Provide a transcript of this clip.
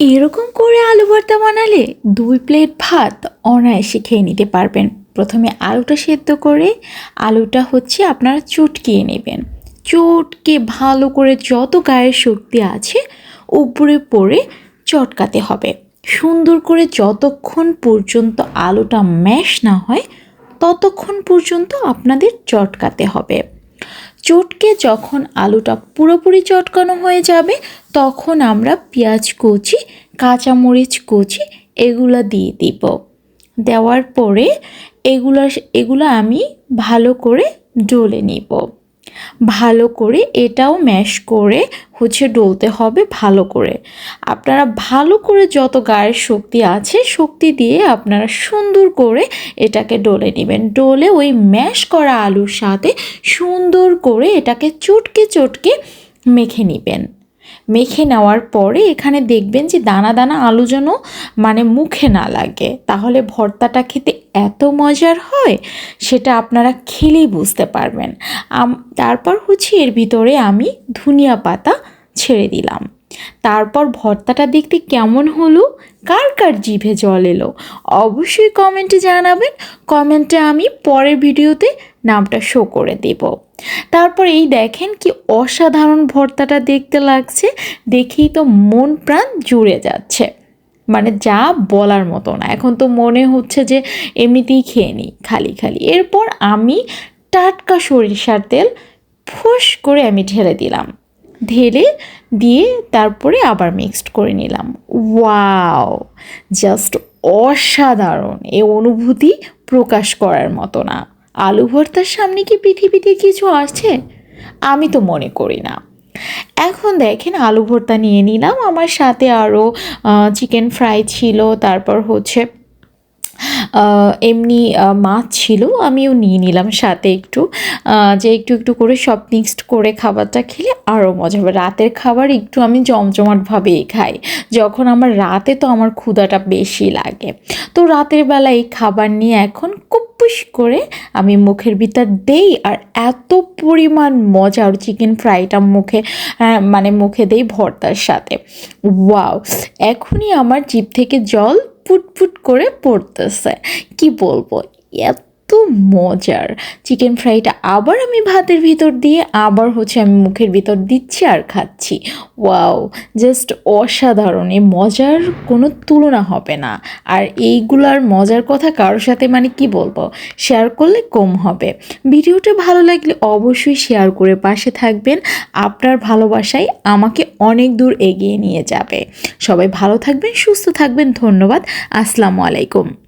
এরকম করে আলু ভর্তা বানালে দুই প্লেট ভাত অনায়াসে খেয়ে নিতে পারবেন। প্রথমে আলুটা সেদ্ধ করে আলুটা হচ্ছে আপনারা চটকিয়ে নেবেন। চটকে ভালো করে যত গায়ের শক্তি আছে উপরে পড়ে চটকাতে হবে। সুন্দর করে যতক্ষণ পর্যন্ত আলুটা ম্যাশ না হয়, ততক্ষণ পর্যন্ত আপনাদের চটকাতে হবে। চটকে যখন আলুটা পুরোপুরি চটকানো হয়ে যাবে, তখন আমরা পেঁয়াজ কুচি, কাঁচামরিচ কুচি এগুলো দিয়ে দিব। দেওয়ার পরে এগুলো এগুলো আমি ভালো করে ডলে নিব। ভালো করে এটাও ম্যাশ করে হচ্ছে ডলতে হবে ভালো করে। আপনারা ভালো করে যত গায়ের শক্তি আছে, শক্তি দিয়ে আপনারা সুন্দর করে এটাকে ডলে নেবেন। ডলে ওই ম্যাশ করা আলুর সাথে সুন্দর করে এটাকে চটকে চটকে মেখে নেবেন। মেখে নেওয়ার পরে এখানে দেখবেন যে দানা দানা আলু যেন মানে মুখে না লাগে। তাহলে ভর্তাটা খেতে এত মজার হয় সেটা আপনারা খেলেই বুঝতে পারবেন। তারপর হচ্ছে এর ভিতরে আমি ধনিয়া পাতা ছেড়ে দিলাম। তারপর ভর্তাটা দেখতে কেমন হলো? কার কার জিভে জল এলো? অবশ্যই কমেন্টে জানাবেন। কমেন্টে আমি পরের ভিডিওতে নামটা শো করে দেব। তারপর এই দেখেন কি অসাধারণ ভর্তাটা দেখতে লাগছে। দেখেই তো মন প্রাণ জুড়ে যাচ্ছে। মানে যা বলার মতো না। এখন তো মনে হচ্ছে যে এমনিতেই খেয়ে নিই, খালি খালি। এরপর আমি টাটকা সরিষার তেল ফুস করে আমি ঢেলে দিলাম। ঢেলে দিয়ে তারপরে আবার মিক্সড করে নিলাম। ওয়াও! জাস্ট অসাধারণ। এ অনুভূতি প্রকাশ করার মতো না। আলু ভর্তার সামনে কি পৃথিবীতে কিছু আছে আমি তো মনে করি না। এখন দেখেন আলু ভর্তা নিয়ে নিলাম। আমার সাথে আরও চিকেন ফ্রাই ছিল, তারপর হচ্ছে এমনি মাছ ছিল, আমিও নিয়ে নিলাম সাথে একটু। যে একটু একটু করে সব মিক্সড করে খাবারটা খেলে আরও মজা হবে। রাতের খাবার একটু আমি জমজমাটভাবেই খাই। যখন আমার রাতে তো আমার ক্ষুধাটা বেশি লাগে। তো রাতের বেলা এই খাবার নিয়ে এখন কুপুস করে আমি মুখের ভিতর দেই আর এত পরিমাণ মজা আর চিকেন ফ্রাইটা মুখে আহ, মানে মুখে দেই ভর্তার সাথে। ওয়াও এখনই আমার জিভ থেকে জল ফুটফুট করে পড়তেছে। কি বলব? এত মজার। চিকেন ফ্রাইটা আবার আমি ভাতের ভিতর দিয়ে, আবার হচ্ছে আমি মুখের ভিতর দিচ্ছি আর খাচ্ছি। ওয়াও জাস্ট অসাধারণ। এই মজার কোনো তুলনা হবে না। আর এইগুলার মজার কথা কারোর সাথে মানে কি বলব? শেয়ার করলে কম হবে। ভিডিওটা ভালো লাগলে অবশ্যই শেয়ার করে পাশে থাকবেন। আপনার ভালোবাসাই আমাকে অনেক দূর এগিয়ে নিয়ে যাবে। সবাই ভালো থাকবেন, সুস্থ থাকবেন। ধন্যবাদ। আসসালামু আলাইকুম।